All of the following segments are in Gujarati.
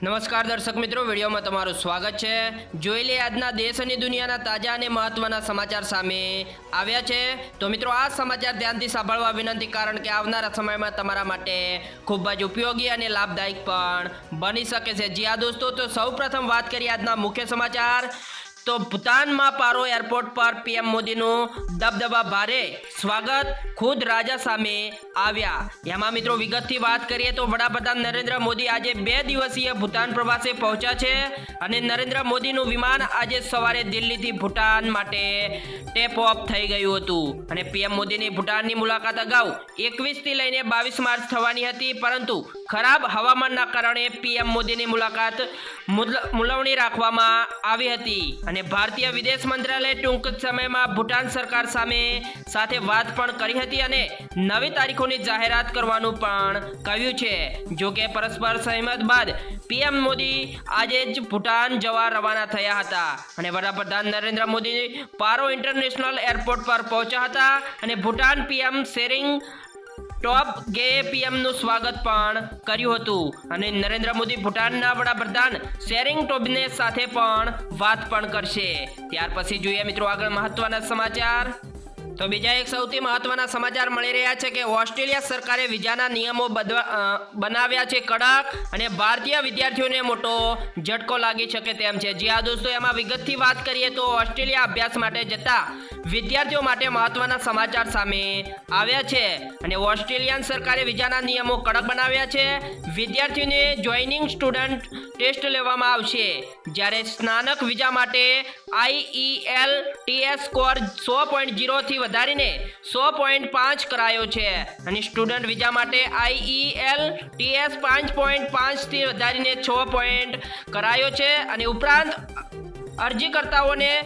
નમસ્કાર દર્શક મિત્રો, વિડીયોમાં તમારું સ્વાગત છે. જોઈ લે આજના દેશ અને દુનિયાના તાજા અને મહત્વના સમાચાર સામે આવ્યા છે. તો મિત્રો, આ સમાચાર ધ્યાનથી સાંભળવા વિનંતી કારણ કે આવનારા સમયમાં તમારા માટે ખૂબ જ ઉપયોગી અને લાભદાયક પણ બની શકે છે. જી આ દોસ્તો, તો સૌપ્રથમ વાત કરીએ આજના મુખ્ય સમાચાર. તો ભૂતાનમાં પારો એરપોર્ટ પર પીએમ મોદીનું દબદબા ભારે સ્વાગત ખુદ રાજા સામે આવ્યા. એમાં મિત્રો વિગતથી વાત કરીએ તો વડાપ્રધાન નરેન્દ્ર મોદી આજે બે દિવસીય ભૂતાન પ્રવાસે પહોંચ્યા છે અને નરેન્દ્ર મોદીનું વિમાન આજે સવારે દિલ્હીથી ભૂટાન માટે ટેપ ઓફ થઈ ગયું હતું. અને પીએમ મોદીની ભૂટાનની મુલાકાત અગાઉ એકવીસથી લઈને બાવીસ માર્ચ થવાની હતી, પરંતુ ખરાબ હવામાનના કારણે પીએમ મોદીની મુલાકાત મુલ- મુલવણી રાખવામાં આવી હતી. અને ભારતીય વિદેશ મંત્રાલયે ટૂંક સમયમાં ભૂટાન સરકાર સામે સાથે વાત પણ કરી હતી અને નવી તારીખોની જાહેરાત કરવાનું પણ કહ્યું છે. જો કે પરસ્પર સહમત બાદ પીએમ મોદી આજે જ ભૂટાન જવા રવાના થયા હતા. અને વડાપ્રધાન નરેન્દ્ર મોદી પારો ઇન્ટરનેશનલ એરપોર્ટ પર પહોંચ્યા હતા અને ભૂટાન પીએમ શેરિંગ ટોપ ગે પીએમનું સ્વાગત પણ કર્યું હતું. અને નરેન્દ્ર મોદી ભૂટાનના વડાપ્રધાન શેરિંગ ટોબને સાથે પણ વાત પણ કરશે. ત્યાર પછી જોઈએ મિત્રો આગળ મહત્વના સમાચાર. તો બીજા એક સૌથી મહત્વના સમાચાર મળી રહ્યા છે કે ઓસ્ટ્રેલિયા સરકારે વિઝાના નિયમો બનાવ્યા છે કડક અને ભારતીય વિદ્યાર્થીઓને મોટો ઝટકો લાગી શકે તેમ છે. જી હા દોસ્તો, એમાં વિગતથી વાત કરીએ તો ઓસ્ટ્રેલિયા અભ્યાસ માટે જતા વિદ્યાર્થીઓ માટે મહત્વના સમાચાર સામે આવ્યા છે અને ઓસ્ટ્રેલિયન સરકારે વિઝાના નિયમો કડક બનાવ્યા છે. વિદ્યાર્થીઓને જોઈનિંગ સ્ટુડન્ટ ટેસ્ટ લેવામાં આવશે. જ્યારે સ્નાનક વિઝા માટે આઈઈએલ ટીએસ સ્કોર સો પોઈન્ટ જીરોથી વધારીને સો પોઈન્ટ પાંચ કરાયો છે. અને સ્ટુડન્ટ વિઝા માટે આઈઈએલ ટીએસ પાંચ પોઈન્ટ પાંચથી વધારીને છ પોઈન્ટ કરાયો છે. અને ઉપરાંત અરજીકર્તાઓને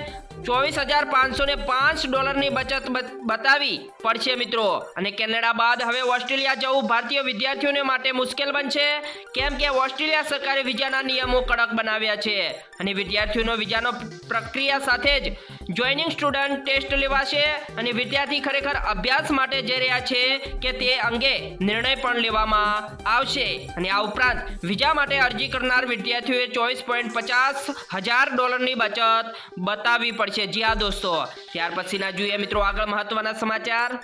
ચોવીસ હજાર પાંચસો ને પાંચ ડોલરની બચત બતાવી. પડશે મિત્રો. અને કેનેડા બાદ હવે ઓસ્ટ્રેલિયા જવું ભારતીય વિદ્યાર્થીઓને માટે મુશ્કેલ બનશે. કેમ કે ઓસ્ટ્રેલિયા સરકારે વિઝાના નિયમો કડક બનાવ્યા છે. અને વિદ્યાર્થીઓનો વિઝાનો પ્રક્રિયા સાથે જ જોઈનિંગ સ્ટુડન્ટ ટેસ્ટ લેવાશે અને વિદ્યાર્થી ખરેખર અભ્યાસ માટે જઈ રહ્યા છે કે તે અંગે નિર્ણય પણ લેવામાં આવશે. અને આ ઉપરાંત વિઝા માટે અરજી કરનાર વિદ્યાર્થીઓએ ચોવીસ પોઈન્ટ પચાસ હજાર ડોલરની બચત બતાવવી પડશે. જી હા દોસ્તો. ત્યાર પછીના જોઈએ મિત્રો આગળ મહત્વના સમાચાર.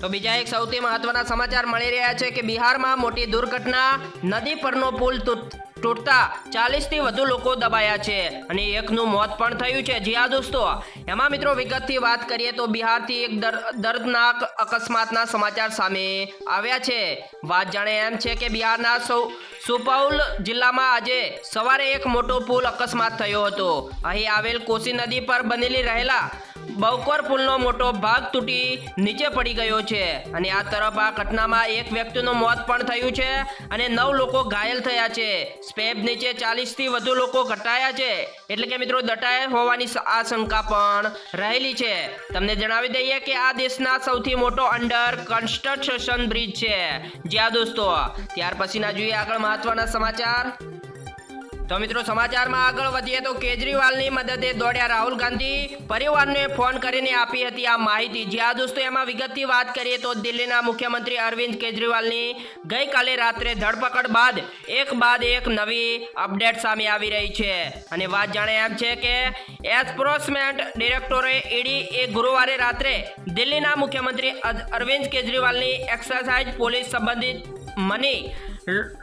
તો બીજા એક સૌથી મહત્વના સમાચાર મળી રહ્યા છે કે બિહારમાં મોટી દુર્ઘટના, નદી પરનો પુલ તૂટ- તૂટતા ચાલીસથી વધુ લોકો દબાયા છે અને એકનું મોત પણ થયું છે. જી હા દોસ્તો, એમાં મિત્રો વિગતથી વાત કરીએ તો બિહારથી એક દર- દર્દનાક અકસ્માતના સમાચાર સામે આવ્યા છે. વાત જાણે એમ છે કે બિહારના સૌ, સુપૌલ જિલ્લામાં આજે સવારે એક મોટો પુલ અકસ્માત થયો હતો. અહીં આવેલ કોસી નદી પર બનેલી રહેલા બવકોર પુલનો મોટો ભાગ તૂટી નીચે પડી ગયો છે. અને આ તરફ આ ઘટનામાં એક વ્યક્તિનું મોત પણ થયું છે અને નવ લોકો ઘાયલ થયા છે. સ્પેબ નીચે ચાલીસથી વધુ લોકો ઘટાયા છે. એટલે કે મિત્રો દટાયા હોવાની આશંકા પણ રહેલી છે. તમને જણાવી દઈએ કે આ દેશના સૌથી મોટો અંડર કન્સ્ટ્રક્શન બ્રિજ છે. જ્યાં દોસ્તો, ત્યાર પછીના જોઈએ આગળ મહત્વના સમાચાર. તો મિત્રો સમાચારમાં આગળ વધીએ તો કેજરીવાલની મદદે દોડ્યા રાહુલ ગાંધી. પરિવારને ફોન કરીને આપી હતી આ માહિતી. જ્યાં દોસ્તો, એમાં વિગતથી વાત કરીએ તો દિલ્હીના મુખ્યમંત્રી અરવિંદ કેજરીવાલની ગઈકાલે રાત્રે ધરપકડ બાદ એક બાદ એક નવી અપડેટ સામે આવી રહી છે. અને વાત જાણે એમ છે કે એસ્પ્રોસમેન્ટ ડિરેક્ટોરે ઈડી એ ગુરુવારે રાત્રે દિલ્હીના મુખ્યમંત્રી અરવિંદ કેજરીવાલની એક્સરસાઇઝ પોલીસ સંબંધિત મની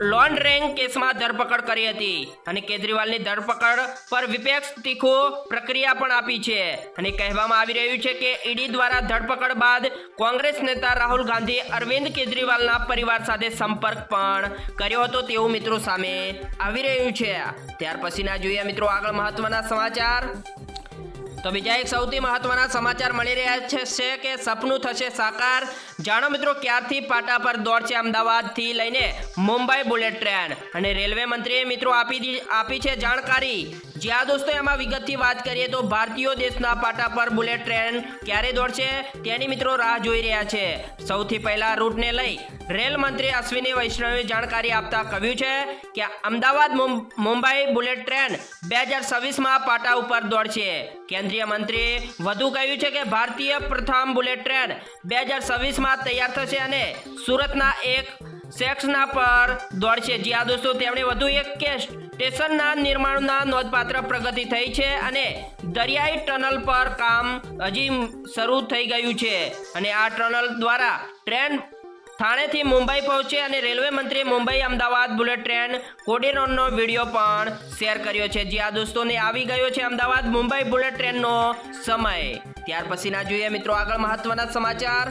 લોન્ડરિંગ કેસમાં ધરપકડ કરી હતી. અને કેજરીવાલની ધરપકડ પર વિપક્ષ તીખો પ્રક્રિયા પણ આપી છે. અને કહેવામાં આવી રહ્યું છે કે ઈડી દ્વારા ધરપકડ બાદ કોંગ્રેસ નેતા રાહુલ ગાંધી અરવિંદ કેજરીવાલના પરિવાર સાથે સંપર્ક પણ કર્યો હતો તેવું મિત્રો સામે આવી રહ્યું છે. ત્યાર પછીના જોઈએ મિત્રો આગળ મહત્વના સમાચાર. તો બીજા એક સૌથી મહત્વના સમાચાર મળી રહ્યા છે કે સપનું થશે સાકાર. જાણો મિત્રો, ક્યારથી પાટા પર દોડશે અમદાવાદથી લઈને મુંબઈ બુલેટ ટ્રેન? અને રેલવે મંત્રીએ મિત્રો આપી આપી છે જાણકારી. જ્યાં દોસ્તો, એમાં વિગતથી વાત કરીએ તો ભારતીયો દેશના પાટા પર બુલેટ ટ્રેન ક્યારે દોડશે તેની મિત્રો રાહ જોઈ રહ્યા છે. સૌથી પહેલા રૂટને લઈ રેલ મંત્રી અશ્વિની વૈષ્ણવે જાણકારી આપતા કહ્યું છે કે અમદાવાદ મુંબઈ બુલેટ ટ્રેન બે હજાર છવ્વીસમાં પાટા ઉપર દોડશે. કેન્દ્રીય મંત્રીએ વધુ કહ્યું છે કે ભારતીય પ્રથમ બુલેટ ટ્રેન બે હજાર છવ્વીસમાં તૈયાર થશે અને સુરતના એક સેક્સના પર દોડશે. જ્યાં દોસ્તો, તેમણે વધુ એક કે સ્ટેશનના નિર્માણના નોંધપાત્ર પ્રગતિ થઈ છે અને દરિયાઈ ટનલ પર કામ હજી શરૂ થઈ ગયું છે. અને આ ટનલ દ્વારા ટ્રેન થાણેથી મુંબઈ પહોંચે અને રેલવે મંત્રીએ મુંબઈ અમદાવાદ બુલેટ ટ્રેન કોરિડોરનો વીડિયો પણ શેર કર્યો છે. જે આ દોસ્તોને આવી ગયો છે અમદાવાદ મુંબઈ બુલેટ ટ્રેનનો સમય. ત્યાર પછીના જોઈએ મિત્રો આગળ મહત્વના સમાચાર.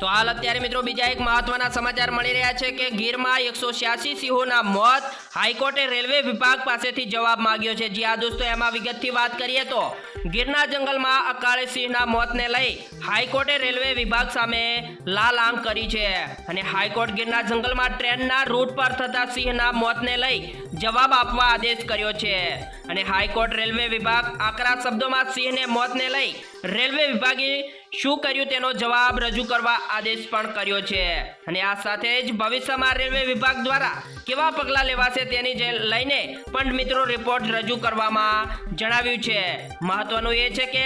તો હાલ અત્યારે મિત્રો બીજા એક મહત્વના સમાચાર મળી રહ્યા છે કે ગીરમાં એકસો છ્યાસી સિંહોના મોત હાઈકોર્ટે રેલવે વિભાગ પાસેથી જવાબ માંગ્યો છે. જી આ દોસ્તો, એમાં વિગતથી વાત કરીએ તો ગીરના જંગલમાં અકાળે સિંહના મોતને લઈ હાઈકોર્ટે રેલવે વિભાગ સામે લાલ આંખ કરી છે અને હાઈકોર્ટ ગીરના જંગલમાં ટ્રેનના રૂટ પર થતા સિંહના મોતને લઈ જવાબ આપવા આદેશ કર્યો છે. અને હાઈકોર્ટ રેલવે વિભાગ આકરા શબ્દોમાં સિંહને મોતને લઈ રેલવે વિભાગે શું કર્યું તેનો જવાબ રજૂ કરવા આદેશ પણ કર્યો છે. અને આ સાથે જ ભવિષ્યમાં રેલવે વિભાગ દ્વારા કેવા પગલાં લેવાશે તેની લઈને પણ મિત્રો રિપોર્ટ રજૂ કરવામાં જણાવ્યું છે. મહત્વનું એ છે કે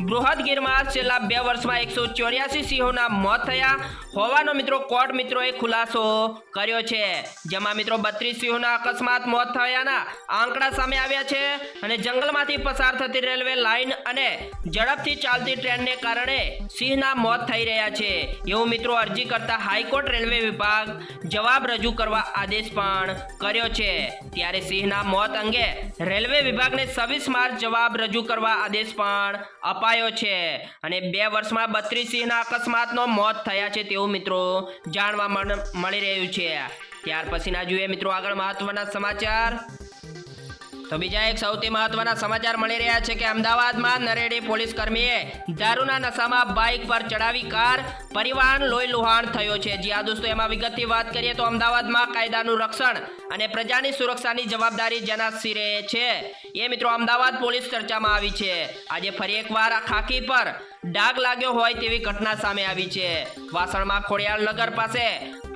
બૃહદ ગીરમાં છેલ્લા બે વર્ષમાં એકસો ચોર્યાસી સિંહોના મોત થયા હોવાનો મિત્રો કોર્ટ મિત્રોએ ખુલાસો કર્યો છે. જેમાં મિત્રો બત્રીસ સિંહોના અકસ્માત મોત થયાના આંકડા સામે આવ્યા છે અને જંગલમાંથી પસાર થતી રેલવે લાઇન અને ઝડપથી ચાલતી ટ્રેનને કારણે સિંહના મોત થઈ રહ્યા છે. એવું મિત્રો અરજી કરતા હાઈકોર્ટ રેલવે વિભાગ જવાબ રજૂ કરવા આદેશ પણ કર્યો છે. ત્યારે સિંહના મોત અંગે રેલવે વિભાગને છવ્વીસ માર્ચ જવાબ રજૂ કરવા આદેશ પણ અપાયો છે. અને બે વર્ષમાં બત્રીસ સિંહના અકસ્માતનો મોત થયા છે તેવું મિત્રો જાણવા મળી રહ્યું છે. ત્યાર પછીના જોઈએ મિત્રો આગળ મહત્વના સમાચાર. તો બીજા એક સૌથી મહત્વના સમાચાર મળી રહ્યા છે કે અમદાવાદમાં નરેડી પોલીસ કર્મીએ દારૂના નશામાં બાઇક પર ચડાવી કાર, પરિવહન લોહી લુહાણ થયો છે. જી આ દોસ્તો, એમાં વિગતથી વાત કરીએ તો અમદાવાદમાં કાયદાનું રક્ષણ અને પ્રજાની સુરક્ષાની જવાબદારી જેના સિરે છે. એ મિત્રો, અમદાવાદ પોલીસ ચર્ચામાં આવી છે. આજે ફરી એકવાર આ ખાકી પર ડાઘ લાગ્યો હોય તેવી ઘટના સામે આવી છે. વાસણમાં ખોડિયાળ નગર પાસે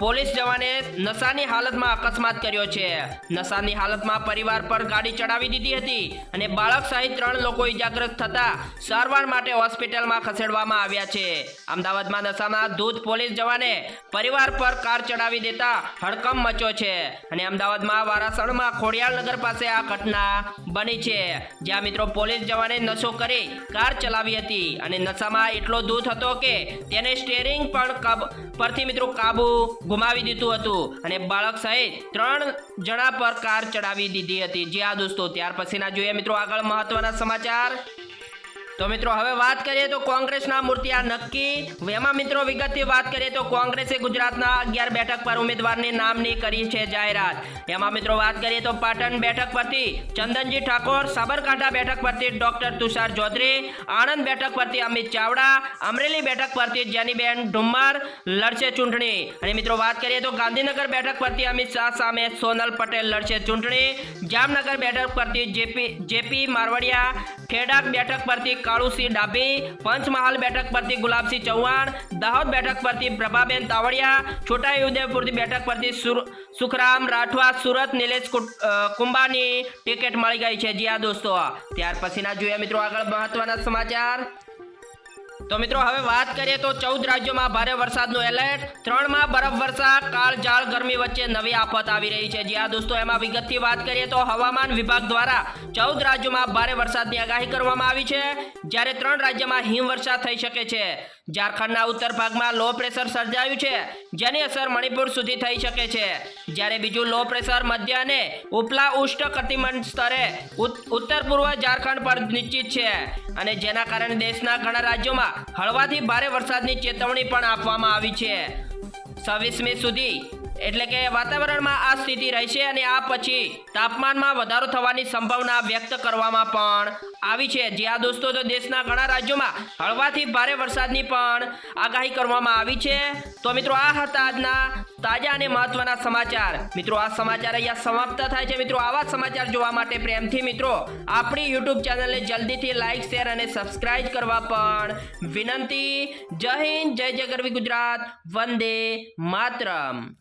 પોલીસ જવાને નશાની હાલતમાં અકસ્માત કર્યો છે. નશાની હાલતમાં પરિવાર પર ગાડી ચડાવી દીધી હતી અને બાળક સહિત ત્રણ લોકો ઇજાગ્રસ્ત થતા સારવાર માટે હોસ્પિટલમાં ખસેડવામાં આવ્યા છે. અમદાવાદમાં નશામાં ધૂત પોલીસ જવાને પરિવાર પર કાર ચડાવી દેતા હડકંપ મચ્યો છે અને અમદાવાદમાં વારાસણમાં ખોડિયાલ નગર પાસે આ ઘટના બની છે. જ્યાં મિત્રો પોલીસ જવાને નશો કરી કાર ચલાવી હતી અને નશામાં એટલો દૂધ હતો કે તેને સ્ટેરિંગ પણ પરથી મિત્રો કાબુ ગુમાવી દીધું હતું. અને બાળક સહિત ત્રણ જણા પર કાર ચડાવી દીધી હતી. જે આ દોસ્તો, ત્યાર પછીના જોઈએ મિત્રો આગળ મહત્વના સમાચાર. તો મિત્રો, હવે વાત કરીએ તો કોંગ્રેસના મૂર્તિયા નક્કી. એમાં મિત્રો, વિગતથી વાત કરીએ તો કોંગ્રેસે ગુજરાતના અગિયાર બેઠક પર ઉમેદવારની નામની કરી છે જાહેરાત. એમાં મિત્રો, વાત કરીએ તો પાટણ બેઠક પરથી ચંદનજી ઠાકોર, સાબરકાંઠા બેઠક પરથી ડોક્ટર તુષાર ચૌધરી આણંદ બેઠક પરથી અમિત ચાવડા, અમરેલી બેઠક પરથી જેનીબેન ઢુમ્મર લડશે ચૂંટણી. અને મિત્રો, વાત કરીએ તો ગાંધીનગર બેઠક પરથી અમિત શાહ સામે સોનલ પટેલ લડશે ચૂંટણી. જામનગર બેઠક પરથી જેપી જેપી મારવડિયા ખેડા બેઠક પરથી કાળુસિંહ ડાભી, પંચમહાલ બેઠક પરથી ગુલાબસિંહ ચૌહાણ, દાહોદ બેઠક પરથી પ્રભાબેન તાવડિયા, છોટાઉદેપુરથી બેઠક પરથી સુખરામ રાઠવા, સુરત નિલેશ કુંભાની ટિકિટ મળી ગઈ છે. જી આ દોસ્તો. ત્યાર પછીના જોઈએ મિત્રો આગળ મહત્વના સમાચાર. તો મિત્રો, હવે વાત કરીએ તો ચૌદ રાજ્યોમાં ભારે વરસાદનું એલર્ટ ત્રણમાં બરફવર્ષા કાળઝાળ ગરમી વચ્ચે નવી આફત આવી રહી છે. જ્યાં દોસ્તો, એમાં વિગતથી વાત કરીએ તો હવામાન વિભાગ દ્વારા ચૌદ રાજ્યોમાં ભારે વરસાદની આગાહી કરવામાં આવી છે. જ્યારે ત્રણ રાજ્યમાં હિમવર્ષા થઈ શકે છે. ઝારખંડના ઉત્તર ભાગમાં લો પ્રેશર સર્જાયું છે, જેની અસર મણિપુર સુધી થઈ શકે છે. જ્યારે બીજું લો પ્રેશર મધ્ય અને ઉપલા ઉષ્ણ કટિબંધ સ્તરે ઉત- ઉત્તર પૂર્વ ઝારખંડ પર નિશ્ચિત છે. અને જેના કારણે દેશના ઘણા રાજ્યોમાં હળવાથી ભારે વરસાદની ચેતવણી પણ આપવામાં આવી છે. છવ્વીસમી સુધી એટલે કે વાતાવરણમાં આ સ્થિતિ રહેશે અને આ પછી તાપમાનમાં વધારો થવાની સંભાવના વ્યક્ત કરવામાં પણ આવી છે. જ્યાં દોસ્તો, તો દેશના ઘણા રાજ્યોમાં હળવાથી ભારે વરસાદની પણ આગાહી કરવામાં આવી છે. તો મિત્રો, આ હતા આજના તાજા અને મહત્વના સમાચાર. મિત્રો, આ સમાચાર અહીંયા સમાપ્ત થાય છે. મિત્રો, આવા સમાચાર જોવા માટે પ્રેમથી મિત્રો, આપણી યુટ્યુબ ચેનલને જલ્દીથી લાઈક, શેર અને સબસ્ક્રાઇબ કરવા પણ વિનંતી. જય હિન્દ, જય જય ગરવી ગુજરાત. વંદે માતરમ.